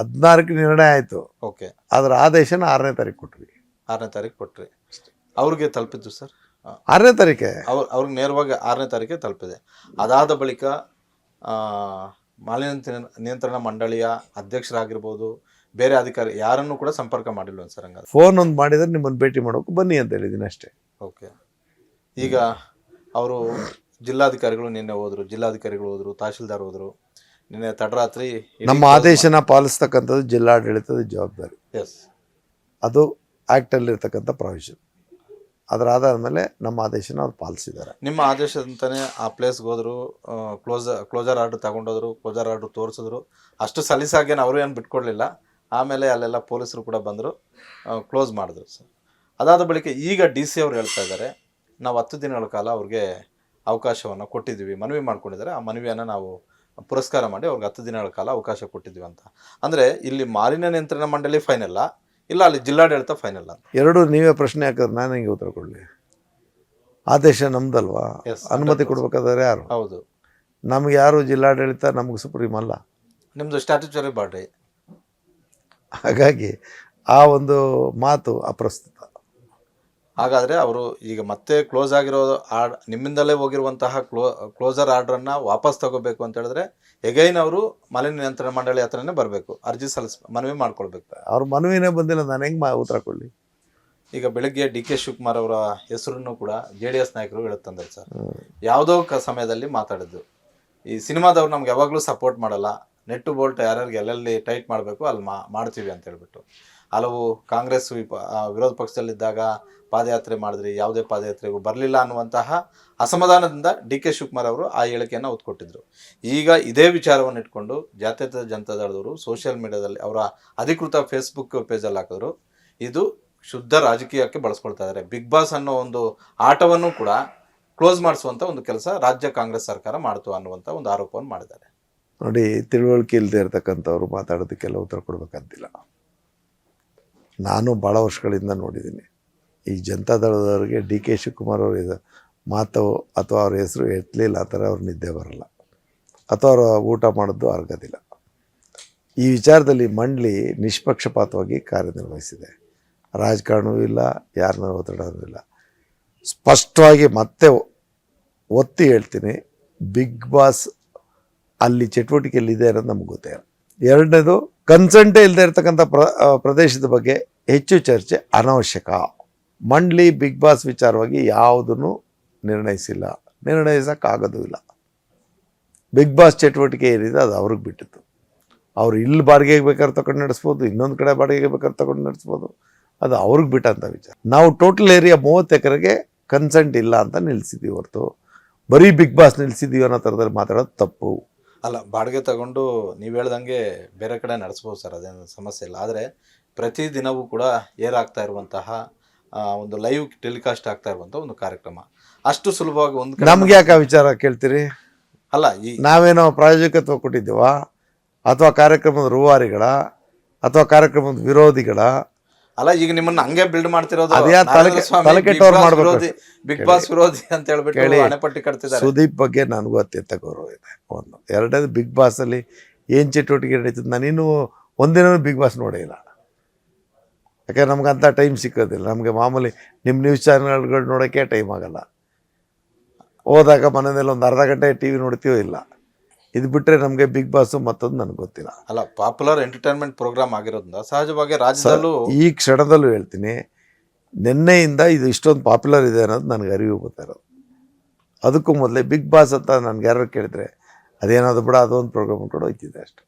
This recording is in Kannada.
ಹದಿನಾರಕ್ಕೆ ನಿರ್ಣಯ ಆಯಿತು. ಓಕೆ. ಅದರ ಆದೇಶನ ಆರನೇ ತಾರೀಕು ಕೊಟ್ವಿ. ಆರನೇ ತಾರೀಕು ಕೊಟ್ರಿ. ಅವ್ರಿಗೆ ತಲುಪಿದ್ದು ಸರ್? ಆರನೇ ತಾರೀಕೆ? ಅವ್ರ ಅವ್ರಿಗೆ ನೇರವಾಗಿ ಆರನೇ ತಾರೀಕೆ ತಲುಪಿದೆ. ಅದಾದ ಬಳಿಕ ಮಾಲಿನ್ಯ ನಿಯಂತ್ರಣ- ನಿಯಂತ್ರಣ ಮಂಡಳಿಯ ಅಧ್ಯಕ್ಷರಾಗಿರ್ಬೋದು ಬೇರೆ ಅಧಿಕಾರಿ ಯಾರನ್ನು ಕೂಡ ಸಂಪರ್ಕ ಮಾಡಿಲ್ವ ಸರ್ ಹಂಗಾದ್ರೆ. ಫೋನ್ ಒಂದು ಮಾಡಿದ್ರೆ ನಿಮ್ಮನ್ನು ಭೇಟಿ ಮಾಡೋಕೆ ಬನ್ನಿ ಅಂತ ಹೇಳಿದ್ದೀನಿ ಅಷ್ಟೇ. ಓಕೆ. ಈಗ ಅವರು ಜಿಲ್ಲಾಧಿಕಾರಿಗಳು ನಿನ್ನೆ ಹೋದರು ಜಿಲ್ಲಾಧಿಕಾರಿಗಳು ಹೋದರು ತಹಶೀಲ್ದಾರ್ ಹೋದ್ರು. ನಿನ್ನೆ ತಡರಾತ್ರಿ ನಮ್ಮ ಆದೇಶನ ಪಾಲಿಸ್ತಕ್ಕಂಥದ್ದು ಜಿಲ್ಲಾಡಳಿತದ ಜವಾಬ್ದಾರಿ. ಎಸ್ ಅದು ಆ್ಯಕ್ಟಲ್ಲಿರ್ತಕ್ಕಂಥ ಪ್ರೊವಿಷನ್ ಅದರ ಆಧಾರದ ಮೇಲೆ ನಮ್ಮ ಆದೇಶನ ಅವ್ರು ಪಾಲಿಸಿದ್ದಾರೆ. ನಿಮ್ಮ ಆದೇಶದಂತಾನೆ ಆ ಪ್ಲೇಸ್ಗೆ ಹೋದ್ರು ಕ್ಲೋಸ್ ಕ್ಲೋಸರ್ ಆರ್ಡರ್ ತಗೊಂಡೋದ್ರು ಕ್ಲೋಸರ್ ಆರ್ಡರ್ ತೋರಿಸಿದ್ರು. ಅಷ್ಟು ಸಲೀಸಾಗಿ ಅವರು ಏನು ಬಿಟ್ಕೊಡ್ಲಿಲ್ಲ. ಆಮೇಲೆ ಅಲ್ಲೆಲ್ಲ ಪೊಲೀಸರು ಕೂಡ ಬಂದರು ಕ್ಲೋಸ್ ಮಾಡಿದ್ರು ಸರ್ ಅದಾದ ಬಳಿಕ ಈಗ ಡಿ ಸಿ ಅವ್ರು ಹೇಳ್ತಾ ಇದ್ದಾರೆ ನಾವು ಹತ್ತು ದಿನಗಳ ಕಾಲ ಅವ್ರಿಗೆ ಅವಕಾಶವನ್ನು ಕೊಟ್ಟಿದ್ದೀವಿ ಮನವಿ ಮಾಡ್ಕೊಂಡಿದ್ದಾರೆ. ಆ ಮನವಿಯನ್ನು ನಾವು ಪುರಸ್ಕಾರ ಮಾಡಿ ಅವ್ರಿಗೆ ಹತ್ತು ದಿನಗಳ ಕಾಲ ಅವಕಾಶ ಕೊಟ್ಟಿದ್ವಿ ಅಂತ. ಅಂದರೆ ಇಲ್ಲಿ ಮಾಲಿನ್ಯ ನಿಯಂತ್ರಣ ಮಂಡಳಿ ಫೈನಲ್ಲ ಇಲ್ಲ ಅಲ್ಲಿ ಜಿಲ್ಲಾಡಳಿತ ಫೈನಲ್ ಅಂತ ಎರಡು ನೀವೇ ಪ್ರಶ್ನೆ ಹಾಕಿದ್ರೆ ನಾನು ಹಿಂಗೆ ಉತ್ತರ ಕೊಡಲಿ? ಆದೇಶ ನಮ್ದಲ್ವಾ? ಅನುಮತಿ ಕೊಡ್ಬೇಕಾದ್ರೆ ಯಾರು? ಹೌದು. ನಮ್ಗೆ ಯಾರು ಜಿಲ್ಲಾಡಳಿತ ನಮ್ಗೆ ಸುಪ್ರೀಂ ಅಲ್ಲ. ನಿಮ್ಮದು ಸ್ಟ್ಯಾಟ್ಯುಟರಿ ಬಾಡ್ರಿ ಹಾಗಾಗಿ ಆ ಒಂದು ಮಾತು ಅಪ್ರಸ್ತುತ. ಹಾಗಾದರೆ ಅವರು ಈಗ ಮತ್ತೆ ಕ್ಲೋಸ್ ಆಗಿರೋ ಆರ್ಡ್ ನಿಮ್ಮಿಂದಲೇ ಹೋಗಿರುವಂತಹ ಕ್ಲೋ ಕ್ಲೋಸರ್ ಆರ್ಡ್ರನ್ನು ವಾಪಸ್ ತಗೋಬೇಕು ಅಂತ ಹೇಳಿದ್ರೆ ಎಗೈನ್ ಅವರು ಮಾಲಿನ್ಯ ನಿಯಂತ್ರಣ ಮಂಡಳಿ ಹತ್ರನೇ ಬರಬೇಕು. ಅರ್ಜಿ ಸಲ್ಲಿಸ್ ಮನವಿ ಮಾಡ್ಕೊಳ್ಬೇಕು. ಅವ್ರ ಮನವಿನೇ ಬಂದಿಲ್ಲ ನಾನು ಹೆಂಗೆ ಮಾ ಉತ್ತರ ಕೊಡಲಿ? ಈಗ ಬೆಳಗ್ಗೆ ಡಿ ಕೆ ಶಿವಕುಮಾರ್ ಅವರ ಹೆಸರನ್ನು ಕೂಡ ಜೆ ಡಿ ಎಸ್ ನಾಯಕರು ಹೇಳುತ್ತಂದ್ರೆ ಸರ್. ಯಾವುದೋ ಕ ಸಮಯದಲ್ಲಿ ಮಾತಾಡಿದ್ದು. ಈ ಸಿನಿಮಾದವ್ರು ನಮ್ಗೆ ಯಾವಾಗಲೂ ಸಪೋರ್ಟ್ ಮಾಡಲ್ಲ. ನೆಟ್ಟು ಬೋಲ್ಟ್ ಯಾರ್ಯಾರಿಗೆ ಎಲ್ಲೆಲ್ಲಿ ಟೈಟ್ ಮಾಡಬೇಕು ಅಲ್ಲಿ ಮಾ ಮಾಡ್ತೀವಿ ಅಂತ ಹೇಳ್ಬಿಟ್ಟು. ಹಲವು ಕಾಂಗ್ರೆಸ್ ವಿರೋಧ ಪಕ್ಷದಲ್ಲಿದ್ದಾಗ ಪಾದಯಾತ್ರೆ ಮಾಡಿದ್ರಿ, ಯಾವುದೇ ಪಾದಯಾತ್ರೆಗೂ ಬರಲಿಲ್ಲ ಅನ್ನುವಂತಹ ಅಸಮಾಧಾನದಿಂದ ಡಿ ಕೆ ಶಿವಕುಮಾರ್ ಅವರು ಆ ಹೇಳಿಕೆಯನ್ನು ಒತ್ಕೊಟ್ಟಿದ್ರು ಈಗ ಇದೇ ವಿಚಾರವನ್ನು ಇಟ್ಕೊಂಡು ಜಾತ್ಯತೀತ ಜನತಾದಳದವರು ಸೋಷಿಯಲ್ ಮೀಡಿಯಾದಲ್ಲಿ ಅವರ ಅಧಿಕೃತ ಫೇಸ್ಬುಕ್ ಪೇಜಲ್ಲಿ ಹಾಕಿದ್ರು. ಇದು ಶುದ್ಧ ರಾಜಕೀಯಕ್ಕೆ ಬಳಸ್ಕೊಳ್ತಾ ಇದ್ದಾರೆ ಬಿಗ್ ಬಾಸ್ ಅನ್ನೋ ಒಂದು ಆಟವನ್ನು ಕೂಡ ಕ್ಲೋಸ್ ಮಾಡಿಸುವಂತ ಒಂದು ಕೆಲಸ ರಾಜ್ಯ ಕಾಂಗ್ರೆಸ್ ಸರ್ಕಾರ ಮಾಡಿತು ಅನ್ನುವಂಥ ಒಂದು ಆರೋಪವನ್ನು ಮಾಡಿದ್ದಾರೆ. ನೋಡಿ, ತಿಳುವಳಿಕೆ ಇಲ್ಲದೆ ಇರತಕ್ಕಂಥವ್ರು ಮಾತಾಡೋದಕ್ಕೆಲ್ಲ ಉತ್ತರ ಕೊಡ್ಬೇಕಂತಿಲ್ಲ. ನಾನು ಭಾಳ ವರ್ಷಗಳಿಂದ ನೋಡಿದ್ದೀನಿ. ಈ ಜನತಾದಳದವ್ರಿಗೆ ಡಿ ಕೆ ಶಿವಕುಮಾರ್ ಅವರು ಇದು ಮಾತು ಅಥವಾ ಅವ್ರ ಹೆಸರು ಎತ್ತಲಿಲ್ಲ, ಆ ಥರ ಅವ್ರ ನಿದ್ದೆ ಬರಲ್ಲ. ಅಥವಾ ಅವರು ಊಟ ಮಾಡೋದು ಆಗೋದಿಲ್ಲ ಈ ವಿಚಾರದಲ್ಲಿ ಮಂಡಳಿ ನಿಷ್ಪಕ್ಷಪಾತವಾಗಿ ಕಾರ್ಯನಿರ್ವಹಿಸಿದೆ. ರಾಜಕಾರಣವೂ ಇಲ್ಲ, ಯಾರನ್ನ ಒತ್ತಡವೂ ಇಲ್ಲ. ಸ್ಪಷ್ಟವಾಗಿ ಮತ್ತೆ ಒತ್ತಿ ಹೇಳ್ತೀನಿ, ಬಿಗ್ ಬಾಸ್ ಅಲ್ಲಿ ಚಟುವಟಿಕೆಯಲ್ಲಿದೆ ಅನ್ನೋದು ನಮ್ಗೆ ಗೊತ್ತೇ ಎರಡನೇದು ಕನ್ಸಂಟೇ ಇಲ್ಲದೆ ಇರತಕ್ಕಂಥ ಪ್ರ ಪ್ರದೇಶದ ಬಗ್ಗೆ ಹೆಚ್ಚು ಚರ್ಚೆ ಅನವಶ್ಯಕ. ಮಂಡ್ಲಿ ಬಿಗ್ ಬಾಸ್ ವಿಚಾರವಾಗಿ ಯಾವುದನ್ನು ನಿರ್ಣಯಿಸಿಲ್ಲ. ನಿರ್ಣಯಿಸೋಕ್ಕಾಗೋದೂ ಇಲ್ಲ. ಬಿಗ್ ಬಾಸ್ ಚಟುವಟಿಕೆ ಏನಿದೆ ಅದು ಅವ್ರಿಗೆ ಬಿಟ್ಟಿತ್ತು. ಅವ್ರು ಇಲ್ಲಿ ಬಾಡಿಗೆಗೆ ಬೇಕಾದ್ರೆ ತಗೊಂಡು ನಡೆಸ್ಬೋದು, ಇನ್ನೊಂದು ಕಡೆ ಬಾಡಿಗೆಗೆ ಬೇಕಾದ್ರೆ ತಗೊಂಡು ನಡೆಸ್ಬೋದು. ಅದು ಅವ್ರಿಗೆ ಬಿಟ್ಟಂಥ ವಿಚಾರ. ನಾವು ಟೋಟಲ್ ಏರಿಯಾ ಮೂವತ್ತು ಎಕರೆಗೆ ಕನ್ಸೆಂಟ್ ಇಲ್ಲ ಅಂತ ನಿಲ್ಲಿಸಿದ್ದೀವಿ ಹೊರತು. ಬರೀ ಬಿಗ್ ಬಾಸ್ ನಿಲ್ಲಿಸಿದ್ದೀವಿ ಅನ್ನೋ ಥರದಲ್ಲಿ ಮಾತಾಡೋದು ತಪ್ಪು. ಅಲ್ಲ ಬಾಡಿಗೆ ತಗೊಂಡು ನೀವು ಹೇಳ್ದಂಗೆ ಬೇರೆ ಕಡೆ ನಡೆಸ್ಬೋದು ಸರ್ ಅದೇನು ಸಮಸ್ಯೆ ಇಲ್ಲ. ಆದರೆ ಪ್ರತಿ ದಿನವೂ ಕೂಡ ಏರಾಗ್ತಾ ಇರುವಂತಹ ಆ, ಒಂದು ಲೈವ್ ಟೆಲಿಕಾಸ್ಟ್ ಆಗ್ತಾ ಇರುವಂತಹ ಒಂದು ಕಾರ್ಯಕ್ರಮ. ಅಷ್ಟು ಸುಲಭವಾಗಿ ಒಂದು ಕಡೆ ನಮ್ಗೆ ಯಾಕೆ ಆ ವಿಚಾರ ಕೇಳ್ತೀರಿ? ಅಲ್ಲ ಈ ನಾವೇನೋ ಪ್ರಾಯೋಜಕತ್ವ ಕೊಟ್ಟಿದ್ದೀವ? ಅಥವಾ ಕಾರ್ಯಕ್ರಮದ ರೂವಾರಿಗಳ ಅಥವಾ ಕಾರ್ಯಕ್ರಮದ ವಿರೋಧಿಗಳ ಅಲ್ಲ ಈಗ ನಿಮ್ಮನ್ನ ಹಂಗೆ ಬಿಲ್ಡ್ ಮಾಡ್ತಿರೋದು ವಿರೋಧಿ ಬಿಗ್ ಬಾಸ್ ವಿರೋಧಿ ಅಂತ ಹೇಳ್ಬಿಟ್ಟು. ಹಣೆಪಟ್ಟಿ ಕಟ್ತಿದ್ದಾರೆ. ಸುದೀಪ್ ಬಗ್ಗೆ ನನಗೂ ಅತ್ಯಂತ ಗೌರವ ಇದೆ. ಒಂದು. ಎರಡನೇದು ಬಿಗ್ ಬಾಸ್ ಅಲ್ಲಿ ಏನ್ ಚಟುವಟಿಕೆ ನಡೀತದೆ? ನಾನಿನ್ನೂ ಒಂದಿನ ಬಿಗ್ ಬಾಸ್ ನೋಡೇ ಇಲ್ಲ. ಯಾಕಂದ್ರೆ ನಮ್ಗೆ ಅಂತ ಟೈಮ್ ಸಿಕ್ಕೋದಿಲ್ಲ. ನಮಗೆ ಮಾಮೂಲಿ ನಿಮ್ಮ ನ್ಯೂಸ್ ಚಾನಲ್ಗಳು ನೋಡೋಕ್ಕೆ ಟೈಮ್ ಆಗಲ್ಲ. ಹೋದಾಗ ಮನೆಯಲ್ಲಿ ಒಂದು ಅರ್ಧ ಗಂಟೆ ಟಿ ವಿ ನೋಡ್ತೀವೋ ಇಲ್ಲ. ಇದು ಬಿಟ್ಟರೆ ನಮಗೆ ಬಿಗ್ ಬಾಸ್ ಮತ್ತೊಂದು ನನಗೆ ಗೊತ್ತಿಲ್ಲ. ಅಲ್ಲ ಪಾಪ್ಯುಲರ್ ಎಂಟರ್ಟೈನ್ಮೆಂಟ್ ಪ್ರೋಗ್ರಾಮ್ ಆಗಿರೋದ್ರಿಂದ ಸಹಜವಾಗಿ ರಾಜ್ಯದಲ್ಲೂ ಈ ಕ್ಷಣದಲ್ಲೂ ಹೇಳ್ತೀನಿ ನಿನ್ನೆಯಿಂದ ಇದು ಇಷ್ಟೊಂದು ಪಾಪ್ಯುಲರ್ ಇದೆ ಅನ್ನೋದು ನನಗೆ ಅರಿವು ಬರ್ತಾ ಇರೋದು. ಅದಕ್ಕೂ ಮೊದಲೇ ಬಿಗ್ ಬಾಸ್ ಅಂತ ನನಗೆ ಯಾರು ಕೇಳಿದರೆ ಅದೇನಾದ್ರು ಬಿಡ ಅದೊಂದು ಪ್ರೋಗ್ರಾಮ್ ಕೂಡ ಹೋಯ್ತಿದ್ದೆ ಅಷ್ಟೆ.